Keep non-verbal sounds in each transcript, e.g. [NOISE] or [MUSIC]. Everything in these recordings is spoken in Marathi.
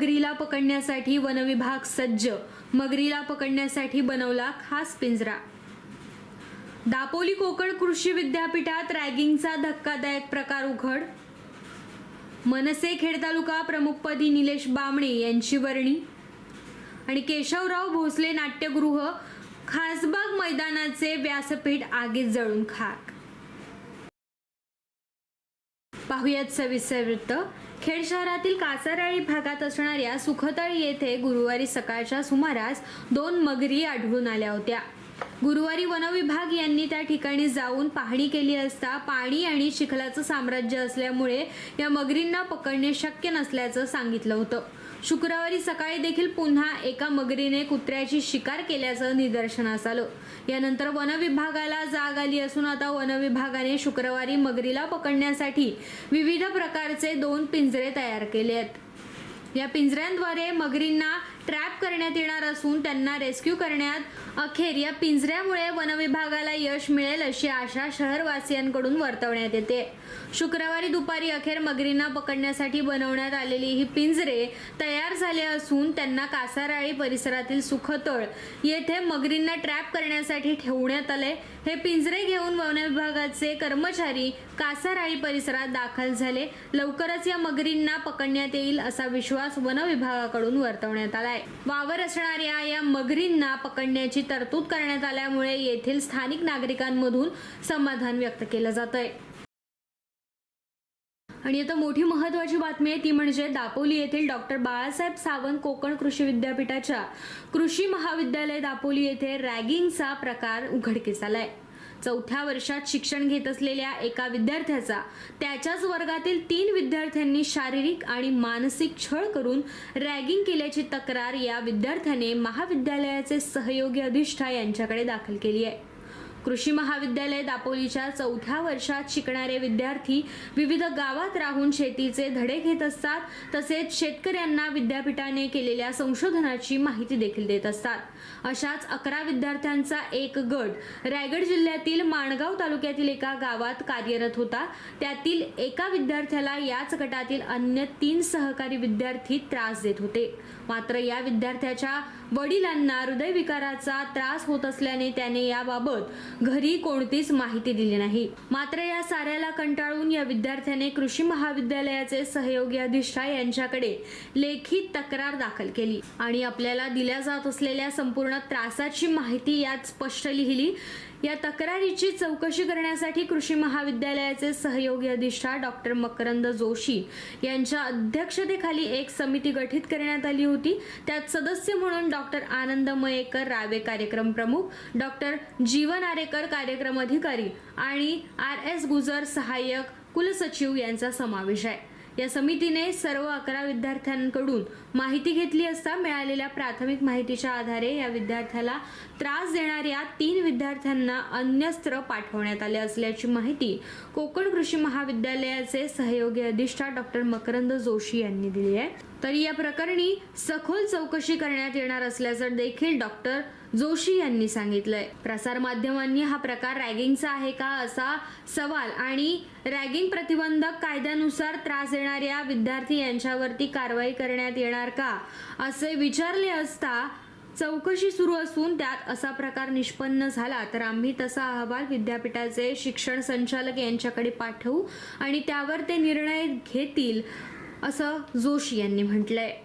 मगरीला पकडण्यासाठी वनविभाग सज्ज. मगरीला पकडण्यासाठी बनवला खास पिंजरा. दापोली कोकण कृषी विद्यापीठात रॅगिंगचा धक्कादायक प्रकार उघड. मनसे खेड तालुका प्रमुखपदी निलेश बामणे यांची वर्णी. आणि केशवराव भोसले नाट्यगृह खासबाग मैदानाचे व्यासपीठ आगीत जळून खाक. पाहुयात सविस्तर वृत्त. खेड शहरातील कासाराळी भागात असणाऱ्या सुखतळी येथे गुरुवारी सकाळच्या सुमारास दोन मगरी आढळून आल्या होत्या. गुरुवारी वनविभाग यांनी त्या ठिकाणी जाऊन पाहणी केली असता पाणी आणि चिखलाचं साम्राज्य असल्यामुळे या मगरींना पकडणे शक्य नसल्याचं सांगितलं होतं. शुक्रवारी सकाळी देखील पुन्हा एका मगरीने कुत्र्याची शिकार केल्याचं निदर्शनास आलं. यानंतर वनविभागाला जाग आली असून आता वनविभागाने शुक्रवारी मगरीला पकडण्यासाठी विविध प्रकारचे दोन पिंजरे तयार केले आहेत. या पिंजऱ्यांद्वारे मगरींना ट्रॅप करण्यात येणार असून त्यांना रेस्क्यू करण्यात अखेर या पिंजऱ्यामुळे वनविभागाला यश मिळेल अशी आशा शहरवासियांकडून वर्तवण्यात येते. शुक्रवारी दुपारी अखेर मगरींना पकडण्यासाठी बनवण्यात आलेली ही पिंजरे तयार झाले असून त्यांना कासाराळी परिसरातील सुखतळ येथे मगरींना ट्रॅप करण्यासाठी ठेवण्यात आले हे पिंजरे घेऊन वनविभागाचे कर्मचारी कासाराळी परिसरात दाखल झाले. लवकरच या मगरींना पकडण्यात येईल असा विश्वास वनविभागाकडून वर्तवण्यात आलाय. वावर असणाऱ्या या मगरींना पकडण्याची तरतूद करण्यात आल्यामुळे येथील स्थानिक नागरिकांमधून समाधान व्यक्त केलं जात आहे आणि आता मोठी महत्वाची बातमी आहे ती म्हणजे दापोली येथील डॉक्टर बाळासाहेब सावंत कोकण कृषी विद्यापीठाच्या कृषी महाविद्यालय दापोली येथे रॅगिंगचा प्रकार उघडकीस आलाय. चौथ्या वर्षात शिक्षण घेत असलेल्या एका विद्यार्थ्याचा त्याच्याच वर्गातील तीन विद्यार्थ्यांनी शारीरिक आणि मानसिक छळ करून रॅगिंग केल्याची तक्रार या विद्यार्थ्याने महाविद्यालयाचे सहयोगी अधिष्ठा यांच्याकडे दाखल केली आहे. कृषी महाविद्यालय दापोलीच्या चौथ्या वर्षात शिकणारे विद्यार्थी विविध गावात राहून शेतीचे धडे घेत असतात. तसेच शेतकऱ्यांना विद्यापीठाने केलेल्या संशोधनाची माहिती देखील देत असतात. अशाच अकरा विद्यार्थ्यांचा एक गट रायगड जिल्ह्यातील माणगाव तालुक्यातील एका गावात कार्यरत होता. त्यातील एका विद्यार्थ्याला याच गटातील अन्य तीन सहकारी विद्यार्थी त्रास देत होते. मात्र या विद्यार्थ्याच्या वडिलांना हृदयविकाराचा त्रास होत असल्याने त्याने याबाबत घरी कोणतीच माहिती दिली नाही. मात्र या साऱ्याला कंटाळून या विद्यार्थ्याने कृषी महाविद्यालयाचे सहयोगी अधिष्ठा यांच्याकडे लेखी तक्रार दाखल केली आणि आपल्याला दिल्या जात असलेल्या संपूर्ण त्रासाची माहिती यात स्पष्ट लिहिली. या तक्रारीची चौकशी करण्यासाठी कृषी महाविद्यालयाचे सहयोगी अधिष्ठा डॉक्टर मकरंद जोशी यांच्या अध्यक्षतेखाली एक समिती गठीत करण्यात आली होती. त्यात सदस्य म्हणून डॉक्टर आनंद मयेकर रावे कार्यक्रम प्रमुख डॉक्टर जीवन आरेकर कार्यक्रम अधिकारी आणि आर एस गुजर सहाय्यक कुलसचिव यांचा समावेश आहे. या समितीने सर्व अकरा विद्यार्थ्यांकडून माहिती घेतली असता मिळालेल्या प्राथमिक माहितीच्या आधारे या विद्यार्थ्याला त्रास देणाऱ्या तीन विद्यार्थ्यांना अन्यस्त्र पाठवण्यात आले असल्याची माहिती कोकण कृषी महाविद्यालयाचे सहयोगी अधिष्ठा डॉक्टर मकरंद जोशी यांनी दिली आहे. तर या प्रकरणी सखोल चौकशी करण्यात येणार असल्याचं देखील डॉक्टर जोशी यांनी सांगितलंय. प्रसार माध्यमांनी हा प्रकार रॅगिंगचा आहे का असा सवाल आणि रॅगिंग प्रतिबंधक कायद्यानुसार त्रास देणाऱ्या विद्यार्थी यांच्यावरती कारवाई करण्यात येणार का? असे विचारले असता चौकशी सुरू असून त्यात असा प्रकार निष्पन्न झाला तर आम्ही तसा अहवाल विद्यापीठाचे शिक्षण संचालक यांच्याकडे पाठवू आणि त्यावर ते निर्णय घेतील असं जोशी यांनी म्हटलंय.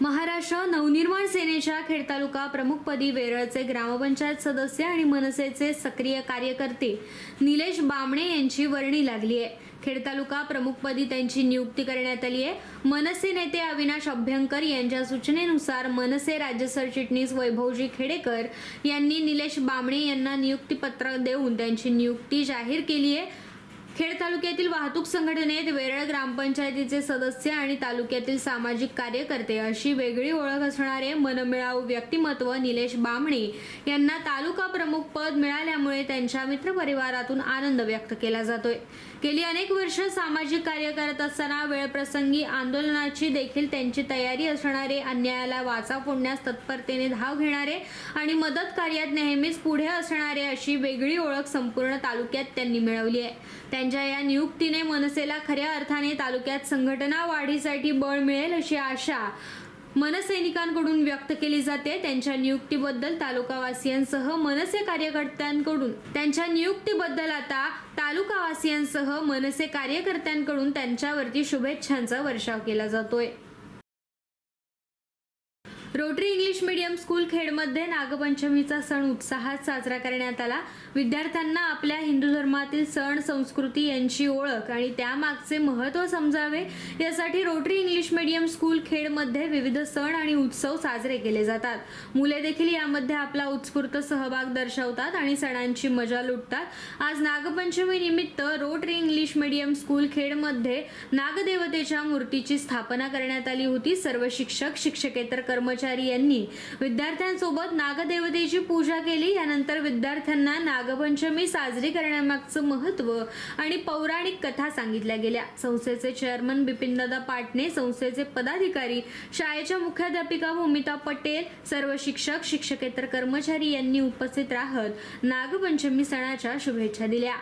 महाराष्ट्र नवनिर्माण सेनेच्या खेड तालुका प्रमुखपदी वेरळचे ग्रामपंचायत सदस्य आणि मनसेचे सक्रिय कार्यकर्ते निलेश बामणे यांची वर्णी लागली आहे. खेड तालुका प्रमुखपदी त्यांची नियुक्ती करण्यात आली आहे. मनसे नेते अविनाश अभ्यंकर यांच्या सूचनेनुसार मनसे राज्य सरचिटणीस वैभवजी खेडेकर यांनी निलेश बामणे यांना नियुक्तीपत्र देऊन त्यांची नियुक्ती जाहीर केली आहे. खेड तालुक्यातील वाहतूक संघटनेत वेरळ ग्रामपंचायतीचे सदस्य आणि तालुक्यातील सामाजिक कार्यकर्ते अशी वेगळी ओळख असणारे मनमिळाऊ व्यक्तिमत्व निलेश बामणे यांना तालुका प्रमुख पद मिळाल्यामुळे त्यांच्या मित्रपरिवारातून आनंद व्यक्त केला जातोय. गेली अनेक वर्ष सामाजिक कार्य करत असताना वेळप्रसंगी आंदोलनाची देखील त्यांची तयारी असणारे अन्यायाला वाचा फोडण्यास तत्परतेने धाव घेणारे आणि मदत कार्यात नेहमीच पुढे असणारे अशी वेगळी ओळख संपूर्ण तालुक्यात त्यांनी मिळवली आहे. त्यांच्या या नियुक्तीने मनसेला खऱ्या अर्थाने तालुक्यात संघटना वाढीसाठी बळ मिळेल अशी आशा मनसैनिकांकडून व्यक्त केली जाते. त्यांच्या नियुक्तीबद्दल तालुकावासियांसह मनसे कार्यकर्त्यांकडून त्यांच्या नियुक्तीबद्दल आता तालुकावासियांसह मनसे कार्यकर्त्यांकडून त्यांच्यावरती शुभेच्छांचा वर्षाव केला जातोय. रोटरी इंग्लिश मीडियम स्कूल खेडमध्ये नागपंचमीचा सण उत्साहात साजरा करण्यात आला. विद्यार्थ्यांना आपल्या हिंदू धर्मातील सण संस्कृती यांची ओळख आणि त्यामागचे महत्त्व समजावे. यासाठी रोटरी इंग्लिश मीडियम स्कूल खेडमध्ये विविध सण आणि उत्सव साजरे केले जातात. मुले देखील यामध्ये आपला उत्स्फूर्त सहभाग दर्शवतात आणि सणांची मजा लुटतात. आज नागपंचमी निमित्त रोटरी इंग्लिश मीडियम स्कूल खेडमध्ये नागदेवतेच्या मूर्तीची स्थापना करण्यात आली होती. सर्व शिक्षक शिक्षकेतर कर्मचारी यांनी विद्यार्थ्यांसोबत नागदेवतेची पूजा केली. यानंतर विद्यार्थ्यांना नागपंचमी साजरी करण्यामागचं महत्त्व आणि पौराणिक कथा सांगितल्या गेल्या. संस्थेचे चेअरमन बिपिनदादा पाटणे संस्थेचे पदाधिकारी शाळेच्या मुख्याध्यापिका भूमिता पटेल सर्व शिक्षक शिक्षकेतर कर्मचारी यांनी उपस्थित राहत नागपंचमी सणाच्या शुभेच्छा दिल्या.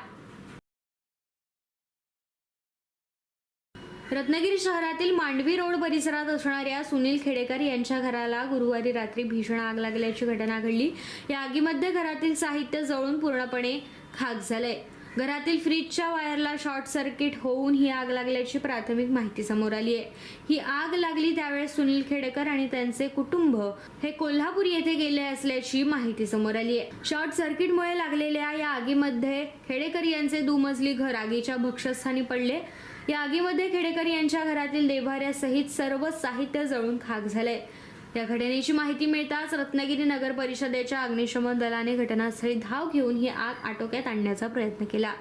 रत्नागिरी शहरातील मांडवी रोड परिसरात असणाऱ्या सुनील खेडेकर यांच्या घराला गुरुवारी रात्री भीषण आग लागल्याची घटना घडली. या आगीमध्ये घरातील साहित्य जळून पूर्णपणे खाक झालंय. घरातील फ्रीजच्या वायरला शॉर्ट सर्किट होऊन ही आग लागल्याची प्राथमिक माहिती समोर आली आहे. ही आग लागली त्यावेळेस सुनील खेडेकर आणि त्यांचे कुटुंब हे कोल्हापूर येथे गेले असल्याची माहिती समोर आली आहे. शॉर्ट सर्किटमुळे लागलेल्या या आगीमध्ये खेडेकर यांचे दुमजली घर आगीच्या भक्षस्थानी पडले. या आगीमध्ये खेडेकर यांच्या घरातील देभाऱ्यासहित सर्व साहित्य जळून खाक झालंय. या घटनेची माहिती मिळताच रत्नागिरी नगर परिषदेच्या अग्निशमन दलाने घटनास्थळी धाव घेऊन ही आग आटोक्यात आणण्याचा प्रयत्न केला.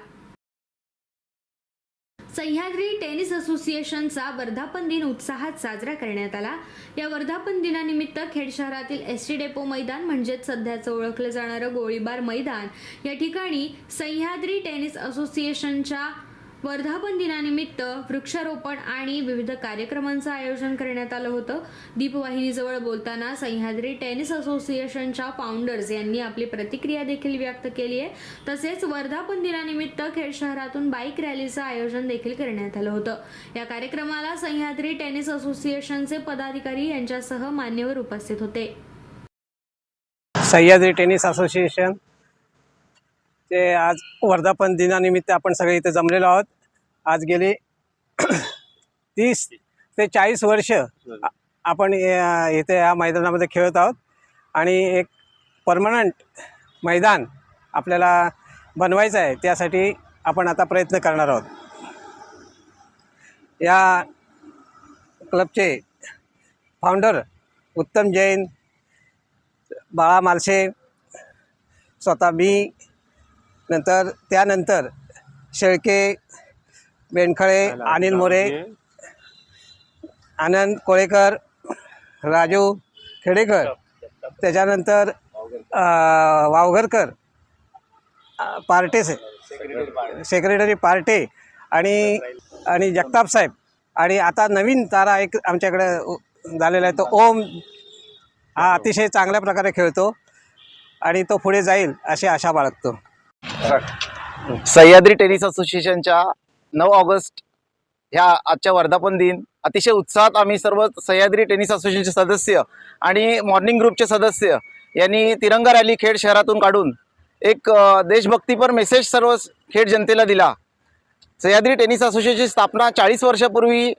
सह्याद्री टेनिस असोसिएशनचा वर्धापन दिन उत्साहात साजरा करण्यात आला. या वर्धापन दिनानिमित्त खेड शहरातील एस टी डेपो मैदान म्हणजेच सध्याचं ओळखलं जाणारं गोळीबार मैदान या ठिकाणी सह्याद्री टेनिस असोसिएशनच्या वर्धापन दिनानिमित्त वृक्षारोपण आणि विविध कार्यक्रमांचं आयोजन करण्यात आलं होतं. दीपवाहिनीजवळ बोलताना सह्याद्री टेनिस असोसिएशनच्या फाउंडर्स यांनी आपली प्रतिक्रिया देखील व्यक्त केली आहे. तसेच वर्धापन दिनानिमित्त खेड शहरातून बाईक रॅलीचं आयोजन देखील करण्यात आलं होतं. या कार्यक्रमाला सह्याद्री टेनिस असोसिएशनचे पदाधिकारी यांच्यासह मान्यवर उपस्थित होते. सह्याद्री टेनिस असोसिएशन ते आज वर्धापन दिनानिमित्त आपण सगळे इथे जमलेलो आहोत. आज गेली [CLEARS THROAT] तीस ते चाळीस वर्ष आपण इथे या मैदानामध्ये खेळत आहोत. आणि एक परमनंट मैदान आपल्याला बनवायचं आहे त्यासाठी आपण आता प्रयत्न करणार आहोत. या क्लबचे फाउंडर उत्तम जैन बाळा मालशे स्वतः मी नंतर त्यानंतर शेळके बेनखळे अनिल मोरे आनंद कोळेकर राजू खेडेकर त्याच्यानंतर वावघरकर पार्टे से सेक्रेटरी पार्टे. आणि आणि जगताप साहेब. आणि आता नवीन तारा एक आमच्याकडे झालेला आहे तो ओम. हा अतिशय चांगल्या प्रकारे खेळतो आणि तो पुढे जाईल अशी आशा बाळगतो. सह्याद्री टेनिस असोसिएशनच्या नऊ ऑगस्ट ह्या आजच्या वर्धापन दिन. अतिशय उत्साहात आम्ही सर्व सह्याद्री टेनिस असोसिएशनचे सदस्य आणि मॉर्निंग ग्रुपचे सदस्य यांनी तिरंगा रॅली खेड शहरातून काढून एक देशभक्तीपर मेसेज सर्व खेड जनतेला दिला. सह्याद्री टेनिस असोसिएशनची स्थापना चाळीस वर्षापूर्वी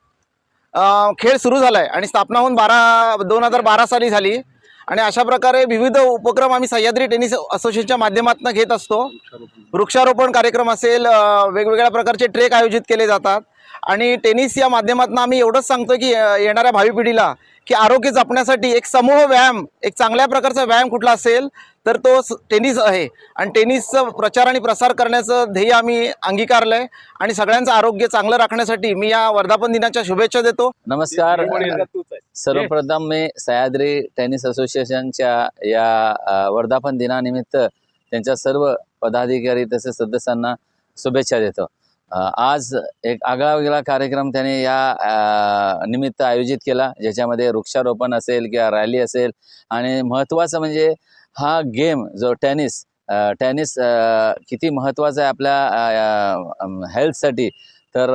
खेळ सुरू झाला आहे आणि स्थापना होऊन बारा दोन हजार बारा साली झाली. आणि अशा प्रकारे विविध उपक्रम आम्ही सह्याद्री टेनिस असोसिएशनच्या माध्यमातून घेत असतो. वृक्षारोपण कार्यक्रम असेल वेगवेगळ्या प्रकारचे ट्रेक आयोजित केले जातात. आणि टेनिस या माध्यमातून आम्ही एवढंच सांगतो की येणाऱ्या भावी पिढीला की आरोग्य जपण्यासाठी एक समूह व्यायाम एक चांगल्या प्रकारचा व्यायाम कुठला असेल तर तो टेनिस आहे. आणि टेनिसचं प्रचार आणि प्रसार करण्याचं ध्येय आम्ही अंगीकारलं आहे आणि सगळ्यांचं आरोग्य चांगलं राखण्यासाठी मी या वर्धापन दिनाच्या शुभेच्छा देतो. नमस्कार. सर्वप्रथम मी सह्याद्री टेनिस असोसिएशनच्या या वर्धापन दिनानिमित्त त्यांच्या सर्व पदाधिकारी तसेच सदस्यांना शुभेच्छा देतो. आज एक आगळा वेगळा कार्यक्रम त्याने या अ, निमित्त आयोजित केला ज्याच्यामध्ये वृक्षारोपण असेल किंवा रॅली असेल. आणि महत्त्वाचं म्हणजे हा गेम जो टेनिस टेनिस किती महत्त्वाचा आहे आपल्या हेल्थसाठी. तर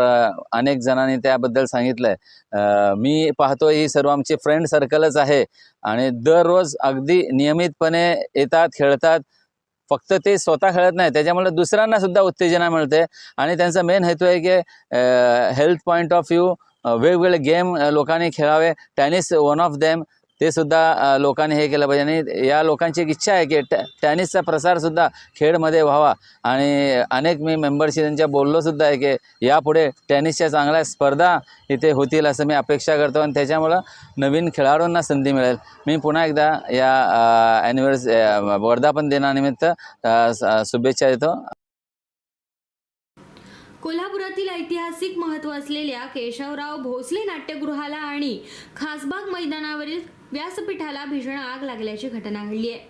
अनेक जणांनी त्याबद्दल सांगितलं आहे मी पाहतो ही सर्व आमची फ्रेंड सर्कलच आहे आणि दररोज अगदी नियमितपणे येतात खेळतात. फक्त ते स्वतः खेळत नाही त्याच्यामुळे दुसऱ्यांना सुद्धा उत्तेजना मिळते. आणि त्यांचा मेन हेतू आहे की हेल्थ पॉईंट ऑफ व्ह्यू वेगवेगळे गेम लोकांनी खेळावे. टेनिस वन ऑफ देम ते सुद्धा लोकांनी हे केलं पाहिजे. आणि या लोकांची एक इच्छा आहे की टॅ टेनिसचा प्रसारसुद्धा खेळमध्ये व्हावा. आणि अनेक मी मेंबरशी त्यांच्या बोललो सुद्धा आहे की यापुढे टेनिसच्या चांगल्या स्पर्धा इथे होतील असं मी अपेक्षा करतो. आणि त्याच्यामुळं नवीन खेळाडूंना संधी मिळेल. मी पुन्हा एकदा या ॲनिव्हर्स वर्धापन दिनानिमित्त शुभेच्छा देतो. कोल्हापुरातील ऐतिहासिक महत्त्व असलेल्या केशवराव भोसले नाट्यगृहाला आणि खासबाग मैदानावरील व्यासपीठाला भीषण आग लागल्याची घटना घडली आहे.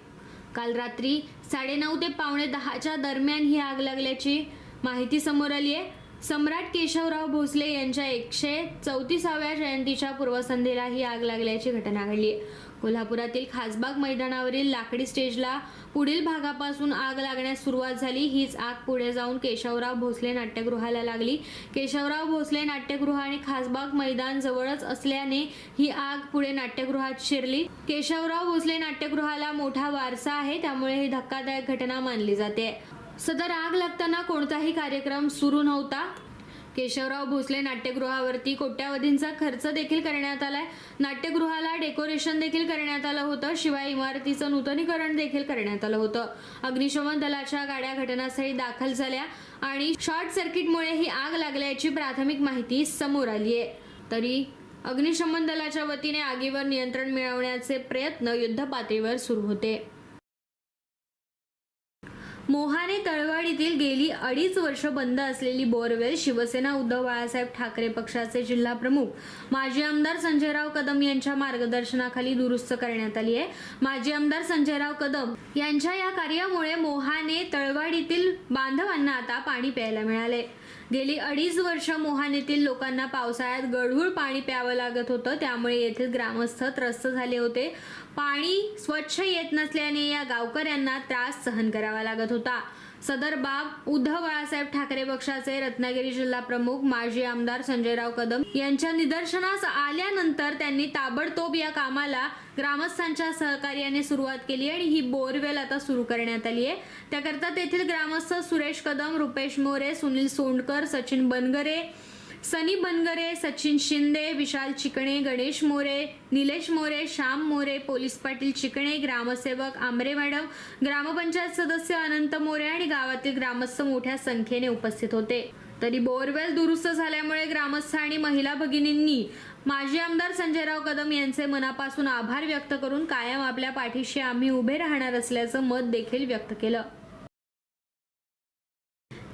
काल रात्री साडेनऊ ते पावणे दहाच्या दरम्यान ही आग लागल्याची माहिती समोर आली आहे. सम्राट केशवराव भोसले यांच्या एकशे चौतीसाव्या जयंतीच्या पूर्वसंध्येला ही आग लागल्याची घटना घडली आहे. कोल्हापुरातील खासबाग मैदानावरील लाकडी स्टेजला पुढील भागापासून आग लागण्यास सुरुवात झाली. हीच आग पुढे जाऊन केशवराव भोसले नाट्यगृहाला लागली. केशवराव भोसले नाट्यगृह आणि खासबाग मैदान जवळच असल्याने ही आग पुढे नाट्यगृहात शिरली. केशवराव भोसले नाट्यगृहाला मोठा वारसा आहे त्यामुळे ही धक्कादायक घटना मानली जाते. सदर आग लागताना कोणताही कार्यक्रम सुरू नव्हता. केशवराव भोसले नाट्यगृहावरती कोट्यावधींचा खर्च देखील करण्यात आलाय. नाट्यगृहाला डेकोरेशन देखील करण्यात आलं होतं. शिवाय इमारतीचं नूतनीकरण देखील करण्यात आलं होतं. अग्निशमन दलाच्या गाड्या घटनास्थळी दाखल झाल्या आणि शॉर्ट सर्किटमुळे ही आग लागल्याची प्राथमिक माहिती समोर आली आहे तरी अग्निशमन दलाच्या वतीने आगीवर नियंत्रण मिळवण्याचे प्रयत्न युद्धपातळीवर सुरू होते. मोहाने तळवाडीतील गेली अडीच वर्ष बंद असलेली बोरवेल शिवसेना उद्धव बाळासाहेब ठाकरे पक्षाचे जिल्हा प्रमुख माजी आमदार संजयराव कदम यांच्या मार्गदर्शनाखाली दुरुस्त करण्यात आली आहे. माजी आमदार संजयराव कदम यांच्या या कार्यामुळे मोहाने तळवाडीतील बांधवांना आता पाणी प्यायला मिळाले गेली अडीच वर्ष मोहानेतील लोकांना पावसाळ्यात गढूळ पाणी प्यावं लागत होतं त्यामुळे येथील ग्रामस्थ त्रस्त झाले होते. पाणी स्वच्छ येत नसल्याने या गावकऱ्यांना त्रास सहन करावा लागत होता. सदर बाब उद्धव बाळासाहेब ठाकरे पक्षाचे रत्नागिरी जिल्हा प्रमुख माजी आमदार संजयराव कदम यांच्या निदर्शनास आल्यानंतर त्यांनी ताबडतोब या कामाला ग्रामस्थांच्या सहकार्याने सुरुवात केली आणि ही बोरवेल आता सुरू करण्यात आली आहे. त्याकरता तेथील ग्रामस्थ सुरेश कदम रुपेश मोरे सुनील सोंडकर सचिन बनगरे सनी बनगरे सचिन शिंदे विशाल चिकणे गणेश मोरे निलेश मोरे श्याम मोरे पोलीस पाटील चिकणे ग्रामसेवक आमरे मॅडम ग्रामपंचायत सदस्य अनंत मोरे आणि गावातील ग्रामस्थ मोठ्या संख्येने उपस्थित होते. तरी बोरवेल दुरुस्त झाल्यामुळे ग्रामस्थ आणि महिला भगिनींनी माजी आमदार संजयराव कदम यांचे मनापासून आभार व्यक्त करून कायम आपल्या पाठीशी आम्ही उभे राहणार असल्याचं मत देखील व्यक्त केलं.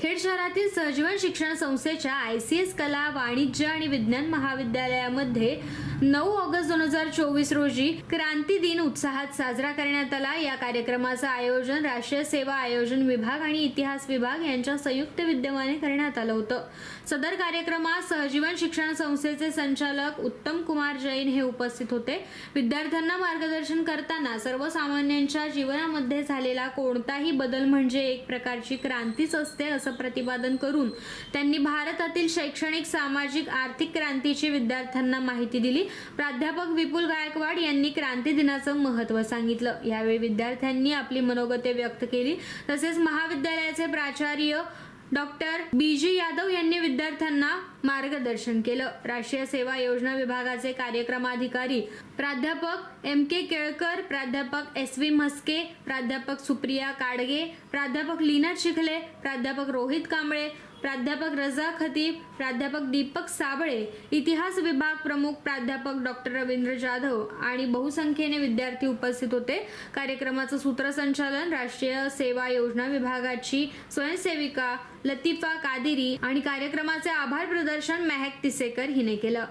खेड शहरातील सहजीवन शिक्षण संस्थेच्या आय सी एस कला वाणिज्य आणि विज्ञान महाविद्यालयामध्ये नऊ ऑगस्ट दोन हजार चोवीस रोजी क्रांती दिन उत्साहात साजरा करण्यात आला. या कार्यक्रमाचं आयोजन राष्ट्रीय सेवा आयोजन विभाग आणि इतिहास विभाग यांच्या संयुक्त विद्यमाने करण्यात आलं होतं. सदर कार्यक्रमात सहजीवन शिक्षण संस्थेचे संचालक उत्तम कुमार जैन हे उपस्थित होते. विद्यार्थ्यांना मार्गदर्शन करताना सर्वसामान्यांच्या जीवनामध्ये झालेला कोणताही बदल म्हणजे एक प्रकारची क्रांतीच असते असं प्रतिपादन करून त्यांनी भारतातील शैक्षणिक सामाजिक आर्थिक क्रांतीची विद्यार्थ्यांना माहिती दिली. प्राध्यापक विपुल गायकवाड यांनी क्रांती दिनाचं महत्त्व सांगितलं. यावेळी विद्यार्थ्यांनी आपली मनोगते व्यक्त केली. तसेच महाविद्यालयाचे प्राचार्य डॉक्टर बी जी यादव यांनी विद्यार्थ्यांना मार्गदर्शन केलं. राष्ट्रीय सेवा योजना विभागाचे कार्यक्रमाधिकारी प्राध्यापक एम के केळकर प्राध्यापक एस व्ही म्हस्के प्राध्यापक सुप्रिया काडगे प्राध्यापक लीना चिखले प्राध्यापक रोहित कांबळे प्राध्यापक रजा खतीब प्राध्यापक दीपक साबळे इतिहास विभाग प्रमुख प्राध्यापक डॉक्टर रवींद्र जाधव आणि बहुसंख्येने विद्यार्थी उपस्थित होते. कार्यक्रमाचं सूत्रसंचालन राष्ट्रीय सेवा योजना विभागाची स्वयंसेविका लतिफा कादिरी आणि कार्यक्रमाचे आभार प्रदर्शन मेहक तिसेकर हिने केलं.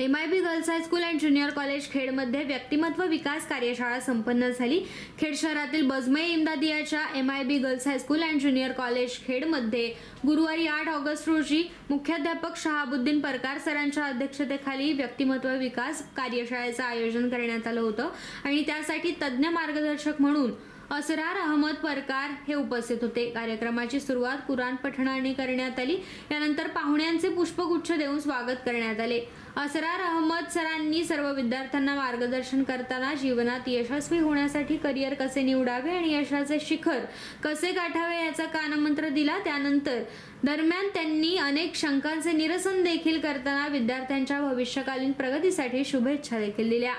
M I B girls high school and junior college खेडमध्ये व्यक्तिमत्व विकास कार्यशाळा संपन्न झाली. खेड शहरातील बजमय इमदादियाच्या M I B girls high school and junior college खेडमध्ये गुरुवारी आठ ऑगस्ट रोजी मुख्याध्यापक शहाबुद्दीन परकार सरांच्या अध्यक्षतेखाली व्यक्तिमत्व विकास कार्यशाळेचं आयोजन करण्यात आलं होतं आणि त्यासाठी तज्ज्ञ मार्गदर्शक म्हणून असरार अहमद परकार हे उपस्थित होते. कार्यक्रमाची सुरुवात कुराण पठणाने करण्यात आली. यानंतर पाहुण्यांचे पुष्पगुच्छ देऊन स्वागत करण्यात आले. असरार अहमद सरांनी सर्व विद्यार्थ्यांना मार्गदर्शन करताना जीवनात यशस्वी होण्यासाठी करिअर कसे निवडावे आणि यशाचे शिखर कसे गाठावे याचा कानमंत्र दिला. त्यानंतर दरम्यान त्यांनी अनेक शंकांचे निरसन देखील करताना विद्यार्थ्यांच्या भविष्यकालीन प्रगतीसाठी शुभेच्छा देखील दिल्या.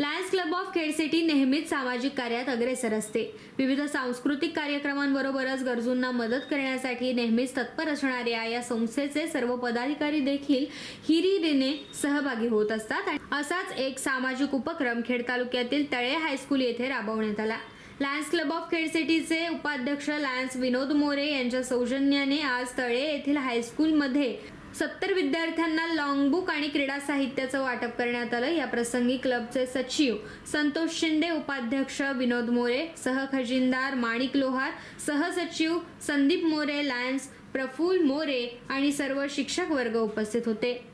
Lions club of Khed city नेहमीच सामाजिक कार्यात अग्रेसर असते. विविध सांस्कृतिक कार्यक्रमांबरोबरच गरजूंना मदत करण्यासाठी नेहमीच तत्पर असणाऱ्या या संस्थेचे सर्व पदाधिकारी देखील हिरीरीने सहभागी होत असतात. असाच एक सामाजिक उपक्रम खेड तालुक्यातील तळे हायस्कूल येथे राबवण्यात आला. लायन्स क्लब ऑफ खेड सिटीचे उपाध्यक्ष लायन्स विनोद मोरे यांच्या सौजन्याने आज तळे येथील हायस्कूलमध्ये सत्तर विद्यार्थ्यांना लॉंगबुक आणि क्रीडा साहित्याचं वाटप करण्यात आलं. या प्रसंगी क्लबचे सचिव संतोष शिंदे उपाध्यक्ष विनोद मोरे सहखजिनदार माणिक लोहार सहसचिव संदीप मोरे लायन्स प्रफुल मोरे आणि सर्व शिक्षक वर्ग उपस्थित होते.